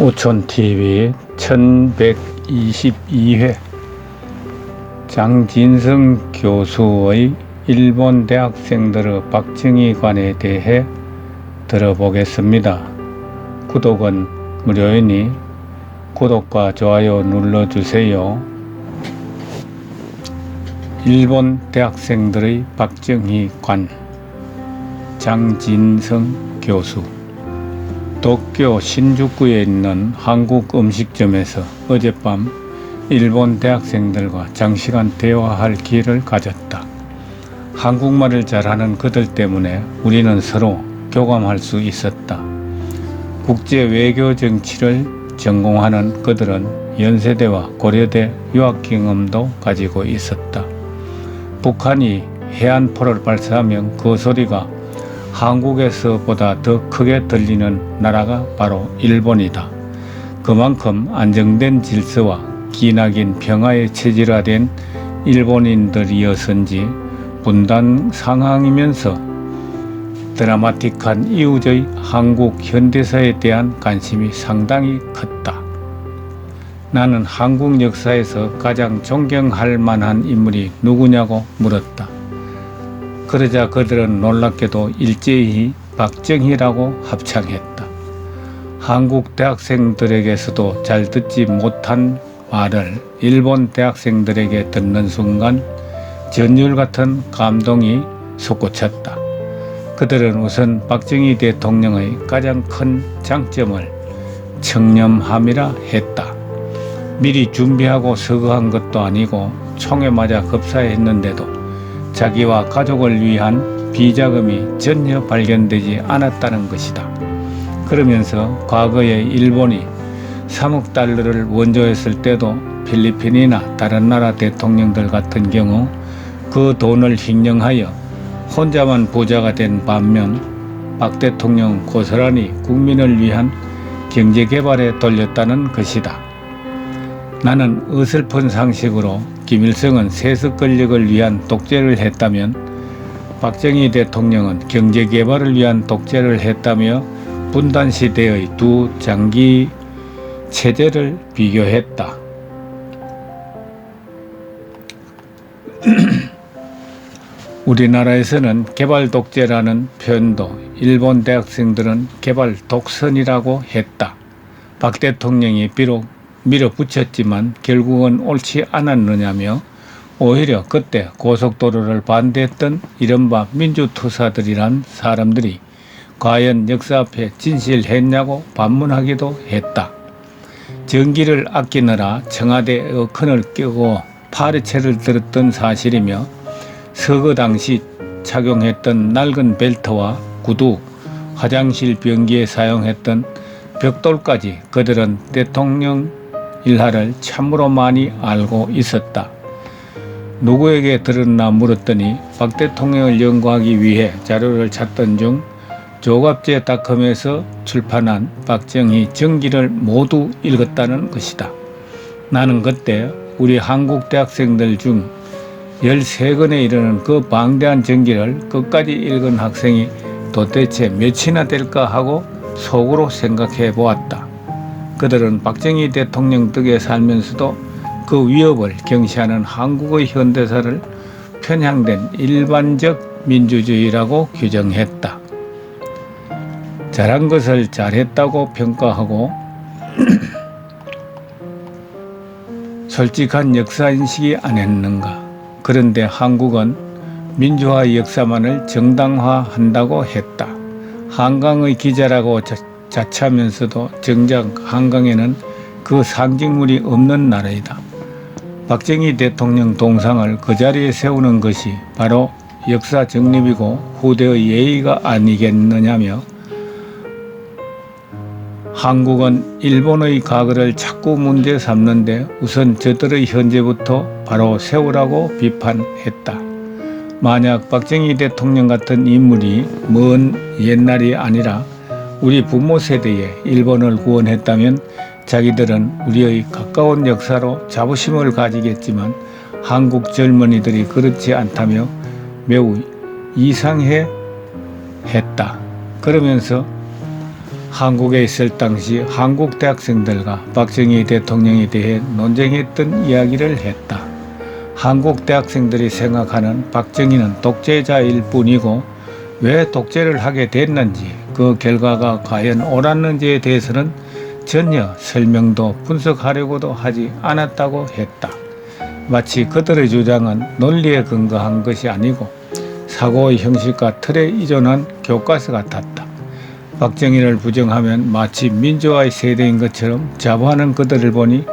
오촌TV 1122회 장진성 교수의 일본 대학생들의 박정희관에 대해 들어보겠습니다. 구독은 무료이니 구독과 좋아요 눌러주세요. 일본 대학생들의 박정희관 장진성 교수 도쿄 신주쿠에 있는 한국 음식점에서 어젯밤 일본 대학생들과 장시간 대화할 기회를 가졌다. 한국말을 잘하는 그들 때문에 우리는 서로 교감할 수 있었다. 국제 외교 정치를 전공하는 그들은 연세대와 고려대 유학 경험도 가지고 있었다. 북한이 해안포를 발사하면 그 소리가 한국에서보다 더 크게 들리는 나라가 바로 일본이다. 그만큼 안정된 질서와 기나긴 평화에 체질화된 일본인들이었은지 분단 상황이면서 드라마틱한 이후의 한국 현대사에 대한 관심이 상당히 컸다. 나는 한국 역사에서 가장 존경할 만한 인물이 누구냐고 물었다. 그러자 그들은 놀랍게도 일제히 박정희라고 합창했다. 한국 대학생들에게서도 잘 듣지 못한 말을 일본 대학생들에게 듣는 순간 전율 같은 감동이 솟구쳤다. 그들은 우선 박정희 대통령의 가장 큰 장점을 청렴함이라 했다. 미리 준비하고 서거한 것도 아니고 총에 맞아 급사했는데도 자기와 가족을 위한 비자금이 전혀 발견되지 않았다는 것이다. 그러면서 과거에 일본이 3억 달러를 원조했을 때도 필리핀이나 다른 나라 대통령들 같은 경우 그 돈을 횡령하여 혼자만 부자가 된 반면 박 대통령 고스란히 국민을 위한 경제 개발에 돌렸다는 것이다. 나는 어설픈 상식으로 김일성은 세습 권력을 위한 독재를 했다면 박정희 대통령은 경제 개발을 위한 독재를 했다며 분단 시대의 두 장기 체제를 비교했다. 우리나라에서는 개발 독재라는 표현도 일본 대학생들은 개발 독선이라고 했다. 박 대통령이 비록 밀어붙였지만 결국은 옳지 않았느냐며 오히려 그때 고속도로를 반대했던 이른바 민주투사들이란 사람들이 과연 역사 앞에 진실했냐고 반문하기도 했다. 전기를 아끼느라 청와대 에어컨을 끄고 파리채를 들었던 사실이며 서거 당시 착용했던 낡은 벨트와 구두, 화장실 변기에 사용했던 벽돌까지 그들은 대통령 일화를 참으로 많이 알고 있었다. 누구에게 들었나 물었더니 박 대통령을 연구하기 위해 자료를 찾던 중 조갑제닷컴에서 출판한 박정희 정기를 모두 읽었다는 것이다. 나는 그때 우리 한국 대학생들 중 13권에 이르는 그 방대한 전기를 끝까지 읽은 학생이 도대체 몇이나 될까 하고 속으로 생각해 보았다. 그들은 박정희 대통령 덕에 살면서도 그 위협을 경시하는 한국의 현대사를 편향된 일반적 민주주의라고 규정했다. 잘한 것을 잘했다고 평가하고 솔직한 역사인식이 아니었는가. 그런데 한국은 민주화 역사만을 정당화한다고 했다. 한강의 기자라고 자처하면서도 정작 한강에는 그 상징물이 없는 나라이다. 박정희 대통령 동상을 그 자리에 세우는 것이 바로 역사 정립이고 후대의 예의가 아니겠느냐며 한국은 일본의 과거를 자꾸 문제 삼는데 우선 저들의 현재부터 바로 세우라고 비판했다. 만약 박정희 대통령 같은 인물이 먼 옛날이 아니라 우리 부모 세대에 일본을 구원했다면 자기들은 우리의 가까운 역사로 자부심을 가지겠지만 한국 젊은이들이 그렇지 않다며 매우 이상해 했다. 그러면서 한국에 있을 당시 한국 대학생들과 박정희 대통령에 대해 논쟁했던 이야기를 했다. 한국 대학생들이 생각하는 박정희는 독재자일 뿐이고 왜 독재를 하게 됐는지 그 결과가 과연 옳았는지에 대해서는 전혀 설명도 분석하려고도 하지 않았다고 했다. 마치 그들의 주장은 논리에 근거한 것이 아니고 사고의 형식과 틀에 의존한 교과서 같았다. 박정희를 부정하면 마치 민주화의 세대인 것처럼 자부하는 그들을 보니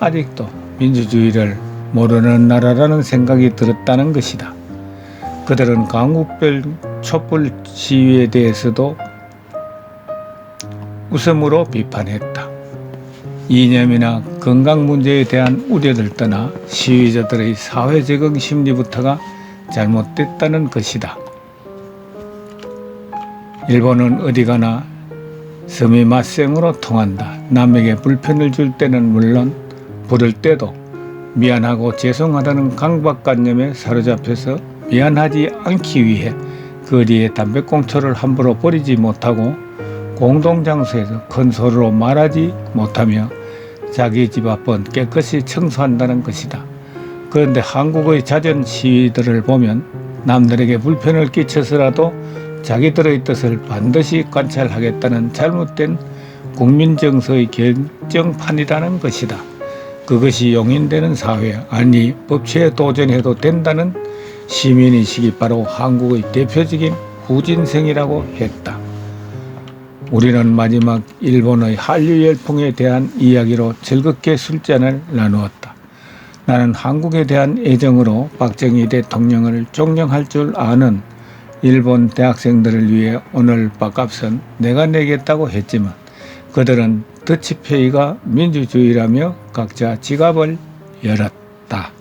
아직도 민주주의를 모르는 나라라는 생각이 들었다는 것이다. 그들은 강국별 촛불 시위에 대해서도 웃음으로 비판했다. 이념이나 건강 문제에 대한 우려를 떠나 시위자들의 사회 적응 심리부터가 잘못됐다는 것이다. 일본은 어디 가나 섬이 맞생으로 통한다. 남에게 불편을 줄 때는 물론 부를 때도 미안하고 죄송하다는 강박관념에 사로잡혀서 미안하지 않기 위해 거리에 담배꽁초를 함부로 버리지 못하고 공동장소에서 큰 소리로 말하지 못하며 자기 집 앞은 깨끗이 청소한다는 것이다. 그런데 한국의 잦은 시위들을 보면 남들에게 불편을 끼쳐서라도 자기들의 뜻을 반드시 관찰하겠다는 잘못된 국민 정서의 결정판이라는 것이다. 그것이 용인되는 사회, 아니 법치에 도전해도 된다는 시민의식이 바로 한국의 대표적인 후진생이라고 했다. 우리는 마지막 일본의 한류 열풍에 대한 이야기로 즐겁게 술잔을 나누었다. 나는 한국에 대한 애정으로 박정희 대통령을 존경할 줄 아는 일본 대학생들을 위해 오늘 밥값은 내가 내겠다고 했지만 그들은 더치페이가 민주주의라며 각자 지갑을 열었다.